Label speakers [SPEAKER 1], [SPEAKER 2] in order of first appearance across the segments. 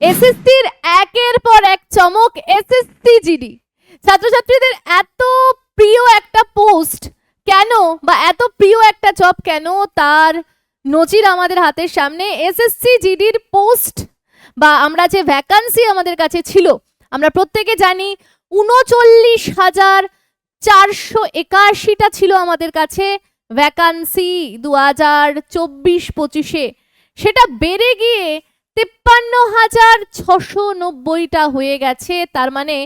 [SPEAKER 1] এসএসসির একের পর এক চমক এসএসসি জিডি। ছাত্রছাত্রীদের এত প্রিয় একটা পোস্ট কেন বা এত প্রিয় একটা জব কেন তার নজির আমাদের হাতের সামনে এসএসসি জিডির পোস্ট বা আমরা যে ভ্যাকান্সি আমাদের কাছে ছিল, আমরা প্রত্যেকে জানি উনচল্লিশ হাজার চারশো একাশিটা ছিল আমাদের কাছে ভ্যাকান্সি দু হাজার চব্বিশ পঁচিশে। সেটা বেড়ে গিয়ে তেপ্পান্ন হাজার ছশো নব্বইটা হয়ে গেছে। তার মানে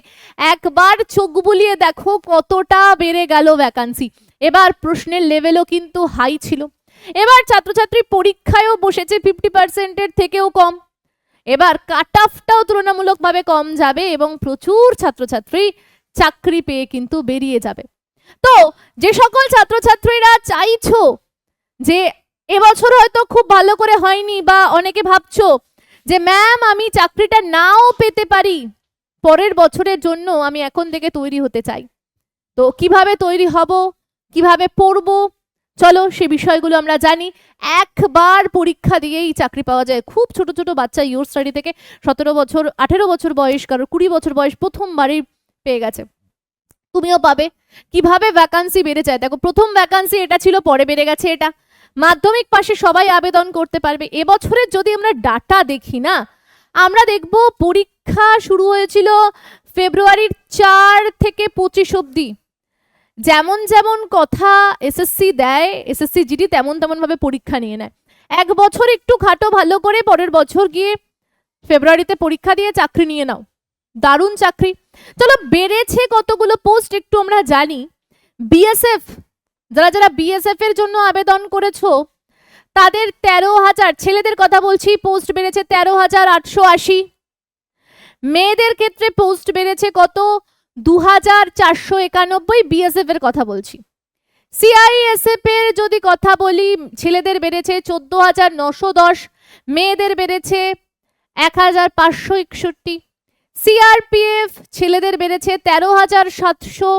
[SPEAKER 1] একবার চোখ বুলিয়ে দেখো কতটা বেড়ে গেল ভ্যাকান্সি এবার প্রশ্নের লেভেলও কিন্তু হাই ছিল। এবার ছাত্রছাত্রী পরীক্ষায়ও বসেছে ফিফটি পার্সেন্টের থেকেও কম। এবার কাট অফটাও তুলনামূলকভাবে কম যাবে এবং প্রচুর ছাত্রছাত্রী চাকরি পেয়ে কিন্তু বেরিয়ে যাবে। তো যে সকল ছাত্রছাত্রীরা চাইছো যে এবছর হয়তো খুব ভালো করে হয়নি বা অনেকে ভাবছ যে, ম্যাম, আমি চাকরিটা নাও পেতে পারি। পরের বছরের জন্য আমি এখন থেকে তৈরি হতে চাই। তো কীভাবে তৈরি হব? কীভাবে পড়ব? চলো, সে বিষয়গুলো আমরা জানি। একবার পরীক্ষা দিয়েই চাকরি পাওয়া যায়। খুব ছোট ছোট বাচ্চা ইউর স্টাডি থেকে সতেরো বছর, আঠেরো বছর বয়স, কারও কুড়ি বছর বয়স প্রথমবারই পেয়ে গেছে। তুমিও পাবে। কীভাবে ভ্যাকান্সি বেড়ে যায়? দেখো, প্রথম ভ্যাকান্সি এটা ছিল, পরে বেড়ে গেছে এটা। মাধ্যমিক পাশে সবাই আবেদন করতে পারবে। এবছরের যদি আমরা ডাটা দেখি না, আমরা দেখব পরীক্ষা শুরু হয়েছিল ফেব্রুয়ারির চার থেকে পঁচিশ অবধি। যেমন যেমন কথা এসএসসি দেয় এসএসসি জিডি তেমন তেমন ভাবে পরীক্ষা নিয়ে নেয়। এক বছর একটু খাটো ভালো করে, পরের বছর গিয়ে ফেব্রুয়ারিতে পরীক্ষা দিয়ে চাকরি নিয়ে নাও। দারুণ চাকরি। চলো, বেড়েছে কতগুলো পোস্ট একটু আমরা জানি। বিএসএফ যারা যারা বিএসএফ এর জন্য আবেদন করেছ, তাদের তেরো হাজার, ছেলেদের কথা বলছি, পোস্ট বেড়েছে তেরো হাজার আটশো আশি। মেয়েদের ক্ষেত্রে পোস্ট বেড়েছে কত? দু হাজার চারশো একানব্বই বিএসএফ এর কথা বলছি। সিআইএসএফ এর যদি কথা বলি, ছেলেদের বেড়েছে চোদ্দ হাজার নশো দশ, মেয়েদের বেড়েছে এক হাজার পাঁচশো একষট্টি। সিআরপিএফ ছেলেদের বেড়েছে তেরো হাজার সাতশো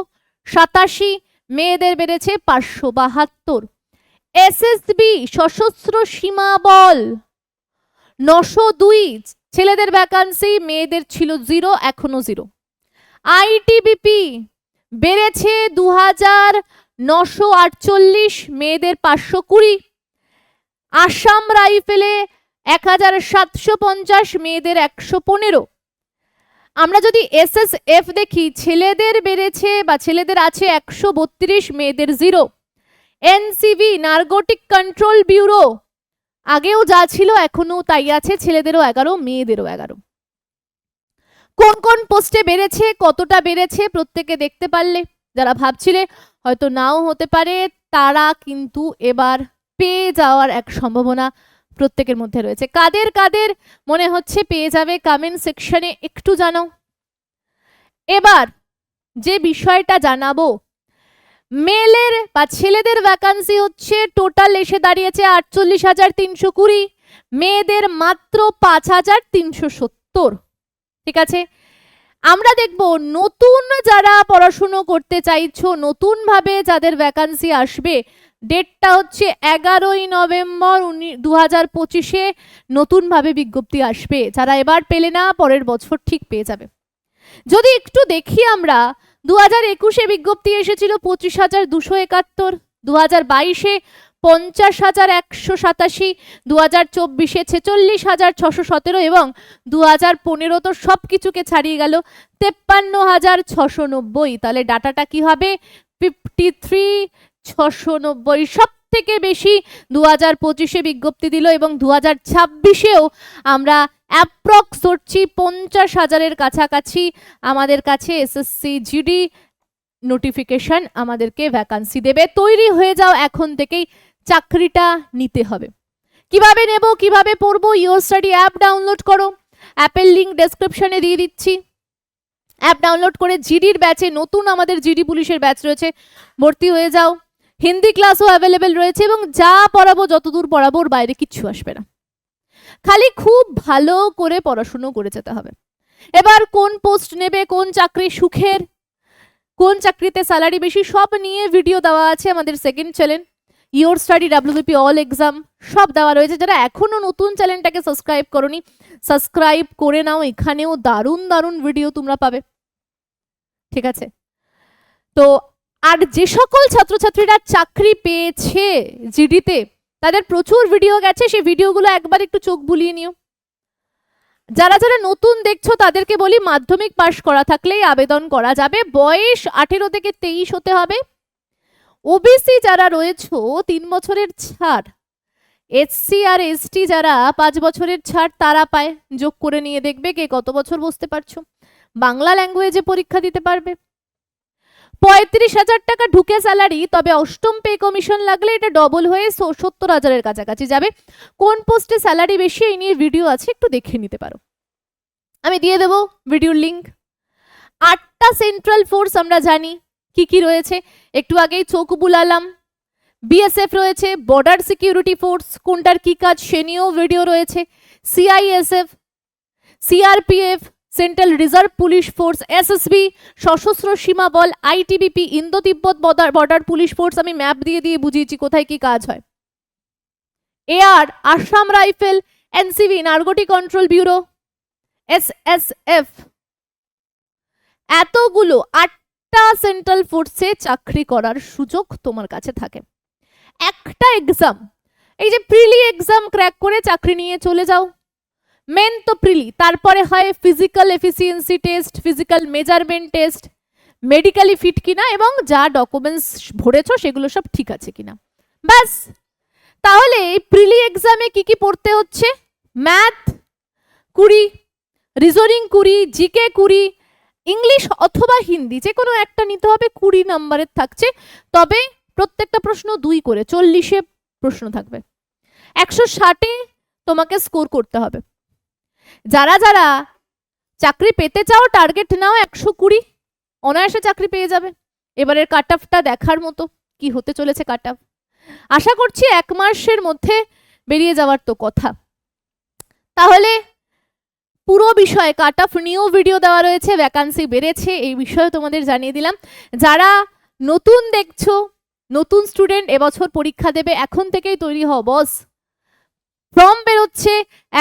[SPEAKER 1] সাতাশি মেয়েদের বেড়েছে পাঁচশো বাহাত্তর। এসএসবি সশস্ত্র সীমা বল। নশো দুই ছেলেদের ভ্যাকান্সি মেয়েদের ছিল জিরো, এখনও জিরো। আইটিবিপি বেড়েছে দু হাজার নশো আটচল্লিশ, মেয়েদের পাঁচশো কুড়ি। আসাম রাইফেলে এক হাজার সাতশো পঞ্চাশ, মেয়েদের একশো পনেরো। আমরা যদি এসএসএফ দেখি, ছেলেদের বেড়েছে বা ছেলেদের আছে একশো বত্রিশ, মেয়েদের zero NCB narcotic control bureau আগেও যা ছিল এখনও তাই আছে, ছেলেদেরও এগারো, মেয়েদেরও এগারো। কোন কোন পোস্টে বেড়েছে, কতটা বেড়েছে, প্রত্যেকে দেখতে পারলে, যারা ভাবছিলে হয়তো নাও হতে পারে, তারা কিন্তু এবার পেয়ে যাওয়ার এক সম্ভাবনা প্রত্যেকের মধ্যে রয়েছে। কাদের কাদের মনে হচ্ছে পেয়ে যাবে কমেন্ট সেকশনে একটু জানাও। এবার যে বিষয়টা জানাব, মেলের বা ছেলেদের ভ্যাকান্সি হচ্ছে টোটাল এসে দাঁড়িয়েছে আটচল্লিশ হাজার তিনশো কুড়ি, মেয়েদের মাত্র পাঁচ হাজার তিনশো সত্তর। ঠিক আছে? আমরা দেখব নতুন যারা পড়াশুনো করতে চাইছো, নতুনভাবে যাদের ভ্যাকান্সি আসবে ডেটটা হচ্ছে এগারোই নভেম্বর উনি দু হাজার পঁচিশে নতুনভাবে বিজ্ঞপ্তি আসবে, যারা এবার পেলে না, পরের বছর ঠিক পেয়ে যাবে। যদি একটু দেখি আমরা দু হাজার একুশে বিজ্ঞপ্তি এসেছিল পঁচিশ হাজার দুশো একাত্তর দু হাজার বাইশে পঞ্চাশ হাজার একশো সাতাশি দু হাজার চব্বিশে ছেচল্লিশ হাজার ছশো সতেরো এবং দু হাজার পনেরো তো সব কিছুকে ছাড়িয়ে গেল তেপ্পান্ন হাজার ছশো নব্বই। তাহলে ডাটাটা কি হবে? ফিফটি থ্রি ছশো নব্বই সব থেকে বেশি দু হাজার পঁচিশে বিজ্ঞপ্তি দিল এবং দু হাজার ছাব্বিশেও আমরা অ্যাপ্রক্স ধরছি পঞ্চাশ হাজারের কাছাকাছি আমাদের কাছে এসএসসি জিডি নোটিফিকেশন আমাদেরকে ভ্যাকান্সি দেবে। তৈরি হয়ে যাও এখন থেকেই চাকরিটা নিতে হবে। কীভাবে নেব, কীভাবে পড়ব ইওর স্টাডি অ্যাপ ডাউনলোড করো। অ্যাপের লিঙ্ক ডেসক্রিপশনে দিয়ে দিচ্ছি। অ্যাপ ডাউনলোড করে জিডির ব্যাচে নতুন আমাদের জিডি পুলিশের ব্যাচ রয়েছে, ভর্তি হয়ে যাও। হিন্দি ক্লাসও অ্যাভেলেবেল রয়েছে এবং যা পড়াবো, যতদূর পড়াবো, ওর বাইরে কিচ্ছু আসবে না। খালি খুব ভালো করে পড়াশুনো করে যেতে হবে। এবার কোন পোস্ট নেবে, কোন চাকরি সুখের, কোন চাকরিতে স্যালারি বেশি, সব নিয়ে ভিডিও দেওয়া আছে আমাদের second channel your study WBP all exam সব দেওয়া রয়েছে। যারা এখনও নতুন চ্যানেলটাকে সাবস্ক্রাইব করনি সাবস্ক্রাইব করে নাও। এখানেও দারুণ দারুণ ভিডিও তোমরা পাবে। ঠিক আছে? তো আর যে সকল ছাত্রছাত্রীরা চাকরি পেয়েছে জিডিতে, তাদের প্রচুর ভিডিও গেছে, সেই ভিডিওগুলো একবার একটু চোখ বুলিয়ে নিও। যারা যারা নতুন দেখছ, তাদেরকে বলি মাধ্যমিক পাশ করা থাকলেই আবেদন করা যাবে। বয়স আঠেরো থেকে তেইশ হতে হবে। ওবিসি যারা রয়েছো, তিন বছরের ছাড়। এসসি আর এসটি যারা পাঁচ বছরের ছাড়, তারা পায়। যোগ করে নিয়ে দেখবে কে কত বছর বসতে পারছ। বাংলা ল্যাঙ্গুয়েজে পরীক্ষা দিতে পারবে। পঁয়ত্রিশ হাজার টাকা ঢুকে স্যালারি, তবে অষ্টম পে কমিশন লাগলে এটা ডবল হয়ে সত্তর হাজারের কাছাকাছি যাবে। কোন পোস্টে স্যালারি বেশি, এই নিয়ে ভিডিও আছে, একটু দেখে নিতে পারো। আমি দিয়ে দেবো ভিডিওর লিঙ্ক আটটা সেন্ট্রাল ফোর্স আমরা জানি, কি কি রয়েছে। একটু আগেই চোখ বুলালাম। বিএসএফ রয়েছে বর্ডার সিকিউরিটি ফোর্স কোনটার কি কাজ, সে নিয়েও ভিডিও রয়েছে। CISF CRPF central reserve police force SSB, Sashastra Seema Bal, ITBP Indo Tibet border police force, আমি ম্যাপ দিয়ে দিয়ে বুঝিয়েছি কোথায় কি কাজ হয়। AR, Assam rifle, NCB, narcotic control bureau, SSF. এতগুলো আটটা সেন্ট্রাল ফোর্সে চাকরি করার সুযোগ তোমার কাছে থাকে। একটা এক্সাম, এই যে প্রিলি এক্সাম ক্র্যাক করে চাকরি নিয়ে চলে যাও। মেন তো প্রিলি, তারপরে হয় physical efficiency test physical measurement test medically fit কিনা এবং যা ডকুমেন্টস ভরেছো সেগুলো সব ঠিক আছে কিনা। ব্যাস, তাহলে এই প্রিলি এক্সামে কি কি পড়তে হচ্ছে? ম্যাথ কুড়ি রিজনিং কুড়ি জিকে কুড়ি ইংলিশ অথবা হিন্দি যে কোনো একটা নিতে হবে, কুড়ি নাম্বারের থাকছে। তবে প্রত্যেকটা প্রশ্ন দুই করে, চল্লিশে প্রশ্ন থাকবে। একশো ষাটে তোমাকে স্কোর করতে হবে। যারা যারা চাকরি পেতে চাও টার্গেট নাও একশো কুড়ি। অনায়াসে চাকরি পেয়ে যাবে। এবারের কাট অফটা দেখার মতো কি হতে চলেছে কাট অফ আশা করছি এক মাসের মধ্যে বেরিয়ে যাওয়ার তো কথা। তাহলে পুরো বিষয়ে কাট অফ নিয়েও ভিডিও দেওয়া রয়েছে ভ্যাকান্সি বেড়েছে, এই বিষয়ে তোমাদের জানিয়ে দিলাম। যারা নতুন দেখছ, নতুন স্টুডেন্ট এবছর পরীক্ষা দেবে, এখন থেকেই তৈরি হও বস ফর্ম বেরোচ্ছে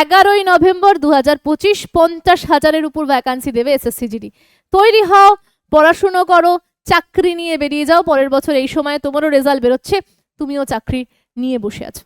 [SPEAKER 1] এগারোই নভেম্বর দু হাজার পঁচিশ পঞ্চাশ হাজারের উপর ভ্যাকান্সি দেবে এসএসসিজিডি তৈরি হও, পড়াশুনো করো, চাকরি নিয়ে বেরিয়ে যাও, পরের বছর এই সময় তোমারও রেজাল্ট বেরোচ্ছে, তুমিও চাকরি নিয়ে বসে আছো।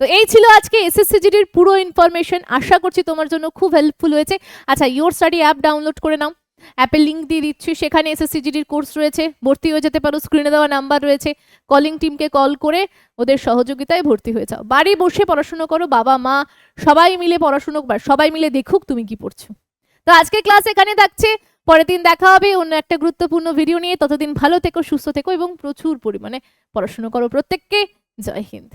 [SPEAKER 1] তো এই ছিল আজকে এসএসসিজিডির পুরো ইনফরমেশন আশা করছি তোমার জন্য খুব হেল্পফুল হয়েছে। আচ্ছা ইওর স্টাডি অ্যাপ ডাউনলোড করে নাও। অ্যাপের লিঙ্ক দিয়ে দিচ্ছি। সেখানে এসএসসিজিডির কোর্স রয়েছে। ভর্তি হয়ে যেতে পারো। স্ক্রিনে দেওয়া নাম্বার রয়েছে। কলিং টিমকে কল করে ওদের সহযোগিতায় ভর্তি হয়ে যাও। বাড়ি বসে পড়াশুনো করো। বাবা, মা সবাই মিলে পড়াশুনো সবাই মিলে দেখুক তুমি কি পড়ছো। তো আজকে ক্লাস এখানে থাকছে। পরের দিন দেখা হবে। অন্য একটা গুরুত্বপূর্ণ ভিডিও নিয়ে। ততদিন ভালো থেকো, সুস্থ থেকো এবং প্রচুর পরিমাণে পড়াশুনো করো প্রত্যেককে। জয় হিন্দ।